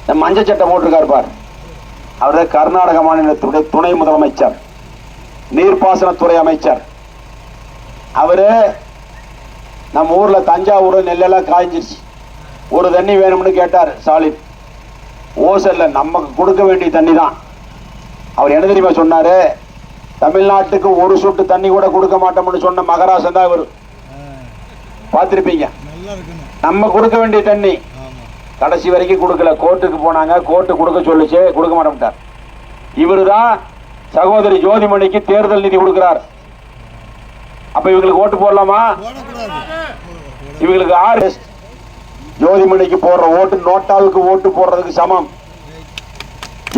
இந்த மஞ்சள் சட்டை போட்டிருக்கார் பார். அவர் கர்நாடக மாநிலத்துடைய துணை முதலமைச்சர் நீர்ப்பாசனத்துறை அமைச்சர். அவரு நம்ம ஊர்ல தஞ்சாவூர் நெல்லெல்லாம் காய்ஞ்சிருச்சு. ஒரு தண்ணி வேணும்னு கேட்டார் ஸ்டாலின். ஓசல்ல நமக்கு கொடுக்க வேண்டிய தண்ணி தான் அவர் என்ன தெரியுமா சொன்னாரு? தமிழ்நாட்டுக்கு ஒரு சொட்டு தண்ணி கூட கொடுக்க மாட்டோம்னு சொன்ன மகராசன் தான் இவர். பார்த்துருப்பீங்க? நம்ம கொடுக்க வேண்டிய தண்ணி. கடைசி வரைக்கும் கொடுக்கல. கோர்ட்டுக்கு போனாங்க. கோர்ட்டு கொடுக்க சொல்லிச்சு. கொடுக்க மாட்டோம்ட்டார். இவரு தான் சகோதரி ஜோதிமணிக்கு தேர்தல் நிதி கொடுக்கிறார். அப்ப இவங்களுக்கு ஓட்டு போடலாமா? இவங்களுக்கு ஆறு ஜோதிமணிக்கு போடுற ஓட்டு நோட்டாவுக்கு ஓட்டு போடுறதுக்கு சமம்.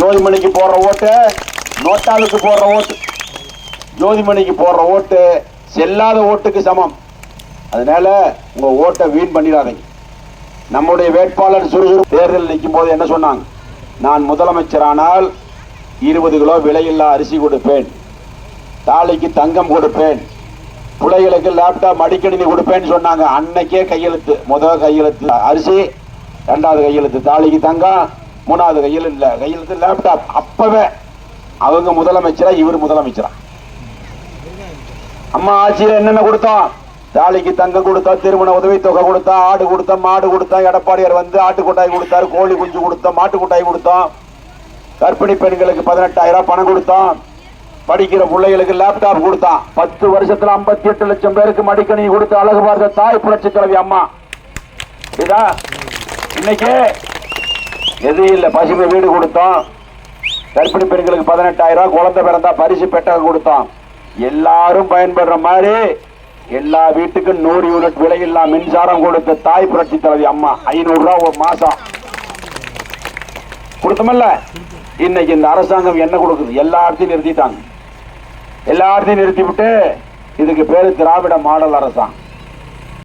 ஜோதிமணிக்கு போடுற ஓட்டு நோட்டாளுக்கு போடுற ஓட்டு. ஜோதிமணிக்கு போடுற ஓட்டு செல்லாத ஓட்டுக்கு சமம். அதனால உங்க ஓட்டை வீண் பண்ணிடாதீங்க. நம்முடைய வேட்பாளர் சுறுசுறு தேர்தல் நிற்கும் போது என்ன சொன்னாங்க? நான் முதலமைச்சரானால் இருபது கிலோ விலையில்லா அரிசி கொடுப்பேன். தாலிக்கு தங்கம் கொடுப்பேன். பிள்ளைகளுக்கு லேப்டாப் மடிக்கணினி கொடுப்பேன்னு சொன்னாங்க. அன்னைக்கே கையெழுத்து முதல் கையெழுத்து அரிசி ரெண்டாவது கையெழுத்து தாலிக்கு தங்கம் மூணாவது கையெழுத்து இல்லை கையெழுத்து லேப்டாப் அப்பவே அவங்க முதலமைச்சரா இவர் முதலமைச்சரா? அம்மா ஆட்சியில என்னென்ன கொடுத்தோம் தாலிக்கு தங்கம் கொடுத்தா திருமண உதவித்தொகை கொடுத்தா ஆடு கொடுத்தா மாடு கொடுத்தா எடப்பாடியார் வந்து ஆட்டு கொட்டாய் கொடுத்தாரு கோழி குஞ்சு கொடுத்தோம் மாட்டு கொட்டாய் கொடுத்தோம் கர்ப்பிணி பெண்களுக்கு பதினெட்டாயிரம் பணம் கொடுத்தோம் படிக்கிற பிள்ளைகளுக்கு லேப்டாப் கொடுத்தான். பத்து வருஷத்துல 58 எட்டு லட்சம் பேருக்கு மடிக்கணி கொடுத்து அழகு பார்த்த தாய் புரட்சி தலைவி அம்மா. இதா இன்னைக்கு எதுவும் இல்லை பசுமை வீடு கொடுத்தோம் கர்ப்பிணி பெண்களுக்கு பதினெட்டாயிரம் குழந்தை பிறந்தா பரிசு பெட்டகம் கொடுத்தோம் எல்லாரும் பயன்படுற மாதிரி எல்லா வீட்டுக்கும் நூறு யூனிட் விலையில்லா மின்சாரம் கொடுத்த தாய் புரட்சி தலைவி அம்மா ஐநூறு ரூபா ஒரு மாசம். கொடுத்தமல்ல? இன்னைக்கு இந்த அரசாங்கம் என்ன கொடுக்குது? எல்லா இடத்தையும் நிறுத்திட்டாங்க. எல்லா இடத்தையும் நிறுத்தி விட்டு இதுக்கு பேரு திராவிட மாடல் அரசாங்கம்.